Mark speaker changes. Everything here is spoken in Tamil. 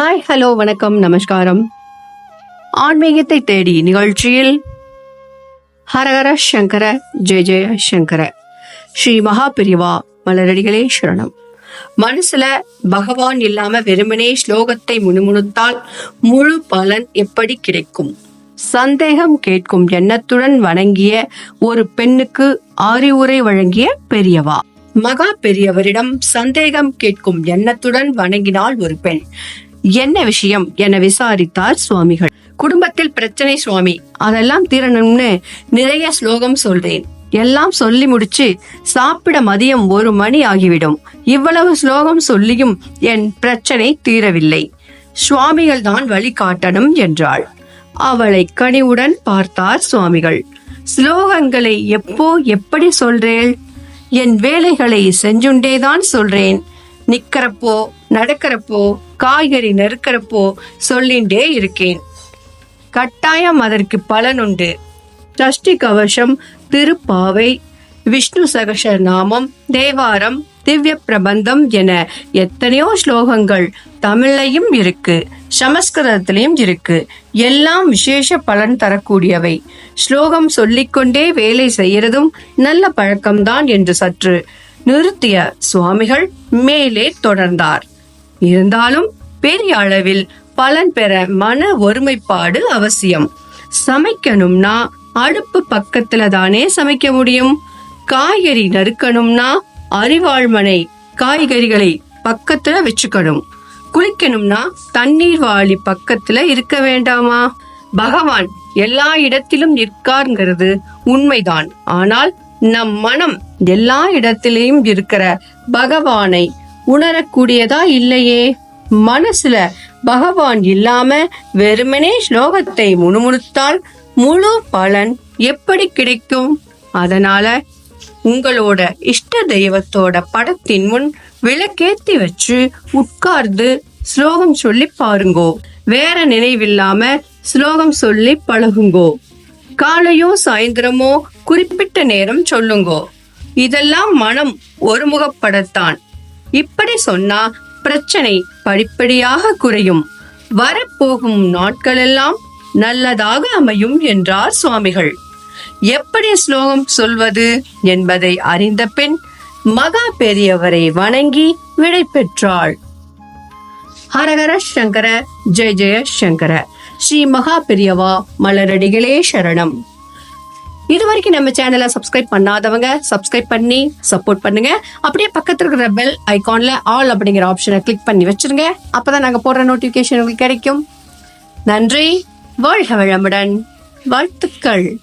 Speaker 1: ஹாய் ஹலோ வணக்கம் நமஸ்காரம். ஆன்மீகத்தை தேடி நிகழ்ச்சியில் ஹரஹர சங்கர ஜெய ஜெய சங்கர. ஸ்ரீ மகா பிரிவா மலரடிகளே சரணம். மனசுல பகவான் இல்லாம வெறுமனே ஸ்லோகத்தை முணுமுணுத்தால் முழு பலன் எப்படி கிடைக்கும்? சந்தேகம் கேட்கும் எண்ணத்துடன் வணங்கிய ஒரு பெண்ணுக்கு அறிவுரை வழங்கிய பெரியவா. மகா பெரியவரிடம் சந்தேகம் கேட்கும் எண்ணத்துடன் வணங்கினாள் ஒரு பெண். என்ன விஷயம் என விசாரித்தார் சுவாமிகள். குடும்பத்தில் பிரச்சனை சுவாமி அதெல்லாம் தீரணும்னு நிறைய ஸ்லோகம் சொல்றேன். எல்லாம் சொல்லி முடிச்சு சாப்பிட மதியம் ஒரு மணி ஆகிவிடும். இவ்வளவு ஸ்லோகம் சொல்லியும் என் பிரச்சனை தீரவில்லை. சுவாமிகள் தான் வழி காட்டணும் என்றாள். அவளை கனிவுடன் பார்த்தார் சுவாமிகள். ஸ்லோகங்களை எப்போ எப்படி சொல்றேள்? என் வேலைகளை செஞ்சுண்டேதான் சொல்றேன். நிக்கிறப்போ நடக்கிறப்போ காய்கறி நெருக்கிறப்போ சொல்லிண்டே இருக்கேன். கட்டாயம் அதற்கு பலனுண்டு சஷ்டி கவசம் திருப்பாவை விஷ்ணு சகச நாமம் தேவாரம் திவ்ய பிரபந்தம் என எத்தனையோ ஸ்லோகங்கள் தமிழ்லையும் இருக்கு சமஸ்கிருதத்திலையும் இருக்கு. எல்லாம் விசேஷ பலன் தரக்கூடியவை. ஸ்லோகம் சொல்லிக்கொண்டே வேலை செய்யறதும் நல்ல பழக்கம்தான் என்று சற்று நிறுத்திய சுவாமிகள் மேலே தொடர்ந்தார். இருந்தாலும் பெரிய அளவில் பலன் பெற மன ஒருமைப்பாடு அவசியம். சமைக்கணும்னா அடுப்பு பக்கத்துல தானே சமைக்க முடியும். காய்கறி நறுக்கணும்னா அறிவாழ்மனை காய்கறிகளை பக்கத்துல வச்சுக்கணும். குளிக்கணும்னா தண்ணீர் வாளி பக்கத்துல இருக்க வேண்டாமா? பகவான் எல்லா இடத்திலும் நிற்கார்ங்கிறது உண்மைதான். ஆனால் நம் மனம் எல்லா இடத்திலையும் இருக்கிற பகவானை உணரக்கூடியதா இல்லையே? மனசுல பகவான் இல்லாம வெறுமனே ஸ்லோகத்தை முணுமுணுத்தால் முழு பலன் எப்படி கிடைக்கும்? அதனால உங்களோட இஷ்ட தெய்வத்தோட படத்தின் முன் விளக்கேத்தி வச்சு உட்கார்ந்து ஸ்லோகம் சொல்லி பாருங்கோ. வேற நினைவில்லாம ஸ்லோகம் சொல்லி பழகுங்கோ. காலையோ சாயந்தரமோ குறிப்பிட்ட நேரம் சொல்லுங்கோ. இதெல்லாம் மனம் ஒருமுகப்படத்தான். இப்படி சொன்னா பிரச்சனை படிப்படியாக குறையும். வரப்போகும் நாட்களெல்லாம் நல்லதாக அமையும் என்றார் சுவாமிகள். எப்படி ஸ்லோகம் சொல்வது என்பதை அறிந்த பின் மகா பெரியவரை வணங்கி விடை பெற்றாள். ஹரஹர சங்கர ஜெய ஜெய சங்கர. ஸ்ரீ மகா பெரியவா மலரடிகளே சரணம். இது வரைக்கும் நம்ம சேனலை சப்ஸ்கிரைப் பண்ணாதவங்க சப்ஸ்கிரைப் பண்ணி சப்போர்ட் பண்ணுங்க. அப்படியே பக்கத்துல இருக்கிற பெல் ஐகான்ல ஆல் அப்படிங்கிற ஆப்ஷனை கிளிக் பண்ணி வச்சிருங்க. அப்பதான் நாங்க போடுற நோட்டிபிகேஷன் உங்களுக்கு கிடைக்கும். நன்றி. வாழ்க வளமுடன். வாழ்த்துக்கள்.